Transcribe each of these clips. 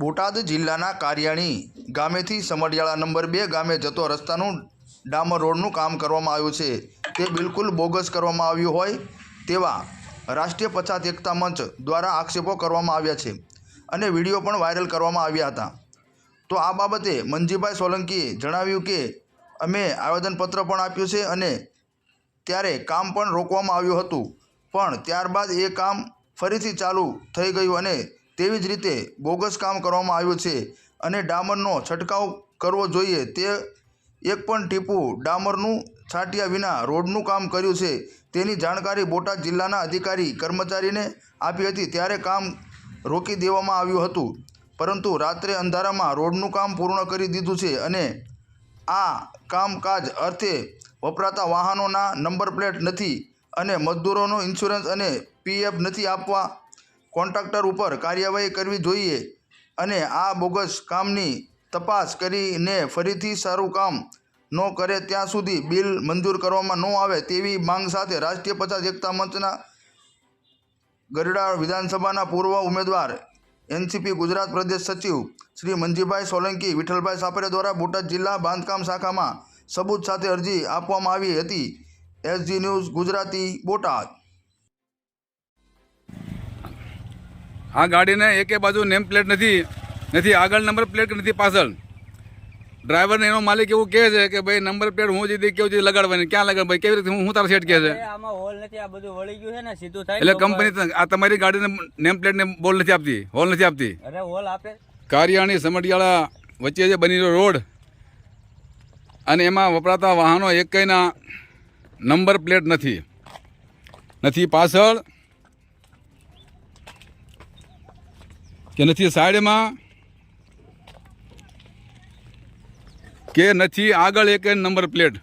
બોટાદ જિલ્લાના કારિયાણી ગામેથી સમડિયાળા નંબર બે ગામે જતો રસ્તાનું ડામર રોડનું કામ કરવામાં આવ્યું છે. તે બિલકુલ બોગસ કરવામાં આવ્યું હોય તેવા રાષ્ટ્રીય પછાત એકતા મંચ દ્વારા આક્ષેપો કરવામાં આવ્યા છે અને વીડિયો પણ વાયરલ કરવામાં આવ્યા હતા. તો આ બાબતે મંજીભાઈ સોલંકીએ જણાવ્યું કે, અમે આવેદનપત્ર પણ આપ્યું છે અને ત્યારે કામ પણ રોકવામાં આવ્યું હતું. પણ ત્યારબાદ એ કામ ફરીથી ચાલુ થઈ ગયું અને તેવી જ રીતે બોગસ કામ કરવામાં આવ્યું છે અને ડામરનો છંટકાવ કરવો જોઈએ. તે એક પણ ટીપું ડામરનું છાંટ્યા વિના રોડનું કામ કર્યું છે. તેની જાણકારી બોટાદ જિલ્લાના અધિકારી કર્મચારીને આપી હતી ત્યારે કામ રોકી દેવામાં આવ્યું હતું. પરંતુ રાત્રે અંધારામાં રોડનું કામ પૂર્ણ કરી દીધું છે અને આ કામકાજ અર્થે વપરાતા વાહનોના નંબર પ્લેટ નથી અને મજદૂરોનો ઇન્સ્યોરન્સ અને પીએફ નથી આપવા કોન્ટ્રાક્ટર ઉપર કાર્યવાહી કરવી જોઈએ અને આ બોગસ કામની તપાસ કરીને ફરીથી સારું કામ ન કરે ત્યાં સુધી બિલ મંજૂર કરવામાં ન આવે તેવી માંગ સાથે રાષ્ટ્રીય પચાસ એકતા મંચના ગરડા વિધાનસભાના પૂર્વ ઉમેદવાર એનસીપી ગુજરાત પ્રદેશ સચિવ શ્રી મંજીભાઈ સોલંકી વિઠ્ઠલભાઈ સાપરે દ્વારા બોટાદ જિલ્લા બાંધકામ શાખામાં સબૂત સાથે અરજી આપવામાં આવી હતી. SG news Gujarati Botad. આ ગાડીને એકે બાજુ નેમ પ્લેટ નથી નથી આગળ નંબર પ્લેટ કે નથી પાછળ. ડ્રાઈવરને એનો માલિક એવું કહે છે કે ભાઈ નંબર પ્લેટ હું જીધી કેવું જીધી લગાડવાની. ક્યાં લગાડ ભાઈ કેવી રીતે? હું તારા સેટ કહે છે. એટલે કંપની આ તમારી ગાડીને નેમ પ્લેટને બોલ નથી આપતી. હોલ નથી આપતી. અરે હોલ આપે. કારિયાણી સમટિયાળા વચ્ચે જે બની રોડ અને એમાં વપરાતા વાહનો એકના નંબર પ્લેટ નથી. નથી પાછળ કે નથી સાઈડમાં? કે નથી આગળ એક નંબર પ્લેટ?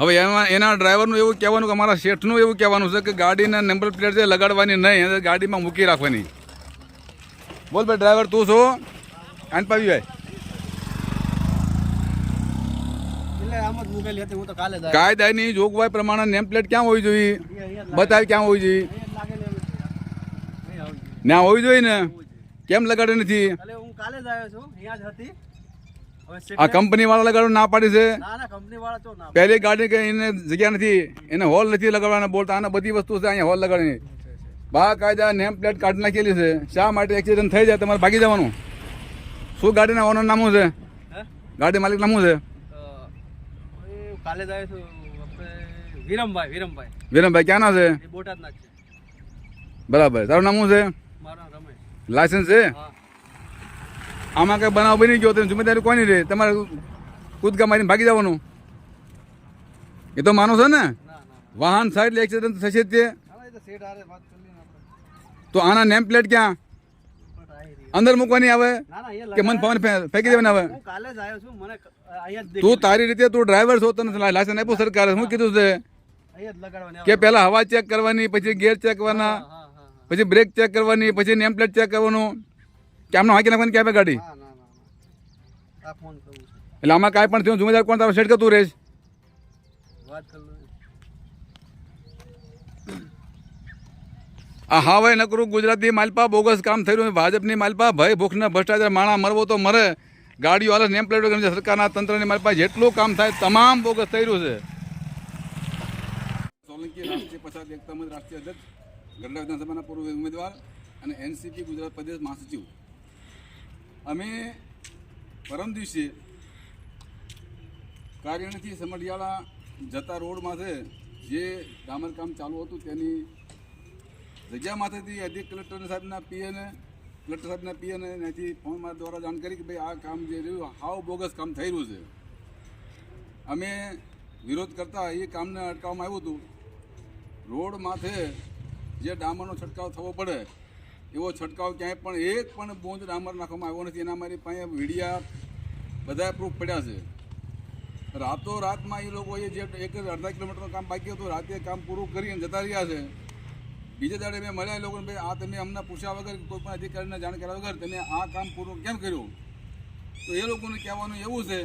હવે એમાં એના ડ્રાઈવરનું એવું કહેવાનું કે અમારા શેઠનું એવું કહેવાનું છે કે ગાડીના નંબર પ્લેટ છે લગાડવાની નહીં ગાડીમાં મૂકી રાખવાની. બોલ ભાઈ ડ્રાઈવર તું છો? આન પાવી ભાઈ. કાયદાની જોગવાઈ પ્રમાણે નેમ પ્લેટ ક્યાં હોવી જોઈએ? બતાવી ક્યાં હોવી જોઈએ? ના હોવી જોઈએ ને? કેમ લગાડ્યો નથી? હું કાલે જ આવ્યો છું અહીંયા જ હતી. આ કંપની વાળા લગાડવા ના પાડી છે? પહેલી ગાડી કે એને જગ્યા નથી? એને હોલ નથી લગાડવાના બોલતા આને બધી વસ્તુ છે અહીંયા હોલ લગાડવાની. બા કાયદા નેમ પ્લેટ કાઢી નાખેલી છે. શા માટે એક્સિડન્ટ થઈ જાય? તમારે ભાગી જવાનું. શું ગાડીના ઓનર નામું છે? ગાડી માલિક નામું છે? કાલે જ આવ્યો છું વિરમભાઈ વિરમભાઈ. વિરમભાઈ ક્યાંના છે? બોટાદના છે. બરાબર. તારું નામું છે? મારું લાયસન્સ છે? આમાં કઈ બનાવ બની ગયો તો જિમ્મેદારી કોની રહે? તમારે કૂદકા મારીને ભાગી જવાનું? એ તો માનો છે ને? વાહન સાઈડ એક્સિડન્ટ થશે તે. તો આના નેમ પ્લેટ ક્યાં? અંદર મૂકવાની આવે? કે મન પવન ફેંકી દેવાની આવે? તું તારી રીતે તું ડ્રાઈવર છો તને લાયસન્સ આપ્યું સરકારે. શું કીધું છે? કે પહેલા હવા ચેક કરવાની પછી ગેર ચેક કરવાના. પછી બ્રેક ચેક કરવાની પછી નેમ પ્લેટ ચેક કરવાનું. કે આમનો હાંકી નાખવાની ક્યાં ગાડી? એટલે આમાં કાંઈ પણ થયું જુમેદાર કોણ તારો સેટ કરતું રહેશ? વાત આ હા ભાઈ નકરું ગુજરાતી માલપા બોગસ કામ થઈ રહ્યું છે. ભાજપની માલપા ભય ભૂખને ભ્રષ્ટાચાર માણા મરવો તો મરે. ગાડીઓ હાલે નેમ પ્લેટ વગર સરકારના તંત્રની માલપા જેટલું કામ થાય તમામ બોગસ થઈ રહ્યું છે. સોલંકી રાષ્ટ્રીય પછાત એકતા રાષ્ટ્રીય અધ્યક્ષ ગઢડા વિધાનસભાના પૂર્વ ઉમેદવાર અને એનસીપી ગુજરાત પ્રદેશ મહાસચિવ. અમે પરમ દિવસે કાર્યણથી સમઢિયાળા જતા રોડમાં છે જે ડામર કામ ચાલુ હતું તેની જગ્યામાંથી અધિક કલેક્ટર સાહેબના પીએને કલેક્ટર સાહેબના પીએને એનાથી ફોન મારા દ્વારા જાણ કરી કે ભાઈ આ કામ જે રહ્યું હાવ બોગસ કામ થઈ રહ્યું છે. અમે વિરોધ કરતા એ કામને અટકાવવામાં આવ્યું હતું. રોડ માથે જે ડામરનો છંટકાવ થવો પડે, એવો છંટકાવ ક્યાંય પણ એક પણ બૂંદ ડામર નાખવામાં આવ્યો નથી. એના મારી પાસે વીડિયા બધા પ્રૂફ પડ્યા છે. રાતો રાતમાં એ લોકોએ જે એક અડધા કિલોમીટરનું કામ બાકી હતું, રાતે કામ પૂરું કરીને જતા રહ્યા છે. બીજે દાડે મેં મળ્યા એ લોકોને, ભાઈ, આ તમે અમને પૂછ્યા વગર કોઈ પણ અધિકારીને જાણ કર્યા વગર તમે આ કામ પૂરું કેમ કર્યું? તો એ લોકોને કહેવાનું એવું છે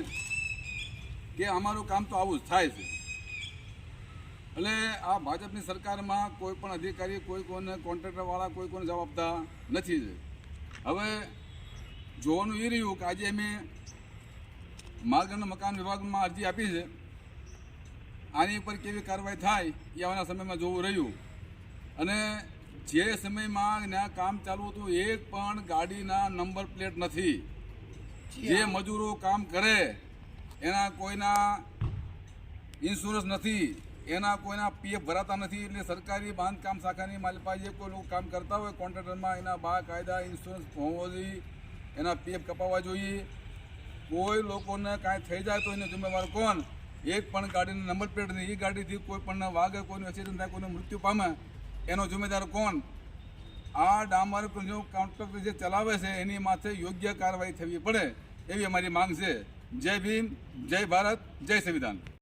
કે અમારું કામ તો આવું જ થાય છે. એટલે આ ભાજપની સરકારમાં કોઈ પણ અધિકારી કોઈ કોઈને કોન્ટ્રાક્ટરવાળા કોઈ કોઈને જવાબ આપતા નથી જ. હવે જોવાનું એ રહ્યું કે આજે અમે માર્ગ અને મકાન વિભાગમાં અરજી આપી છે. આની ઉપર કેવી કાર્યવાહી થાય એ આવવાના સમયમાં જોવું રહ્યું. અને જે સમયમાં ત્યાં કામ ચાલુ હતું એક પણ ગાડીના નંબર પ્લેટ નથી. જે મજૂરો કામ કરે એના કોઈના ઇન્સ્યોરન્સ નથી. એના કોઈના પીએફ ભરાતા નથી એટલે સરકારી બાંધકામ શાખાની જે કોઈ લોકો કામ કરતા હોય કોન્ટ્રાક્ટરમાં, એના બા કાયદા ઇન્સ્યોરન્સ હોવો જોઈએ એના પીએફ કપાવવા જોઈએ. કોઈ લોકોને કાંઈ થઈ જાય તો એને જિમ્મેવાર કોણ? એક પણ ગાડીની નંબર પ્લેટ નહીં એ ગાડીથી કોઈ પણ વાગે, કોઈનું એક્સિડન્ટ થાય, કોઈનું મૃત્યુ પામે, એનો જિમ્મેદાર કોણ? આ ડામર જો કોન્ટ્રાક્ટર જે ચલાવે છે, એની માથે યોગ્ય કાર્યવાહી થવી પડે, એવી અમારી માંગ છે. જય ભીમ, જય ભારત, જય સંવિધાન.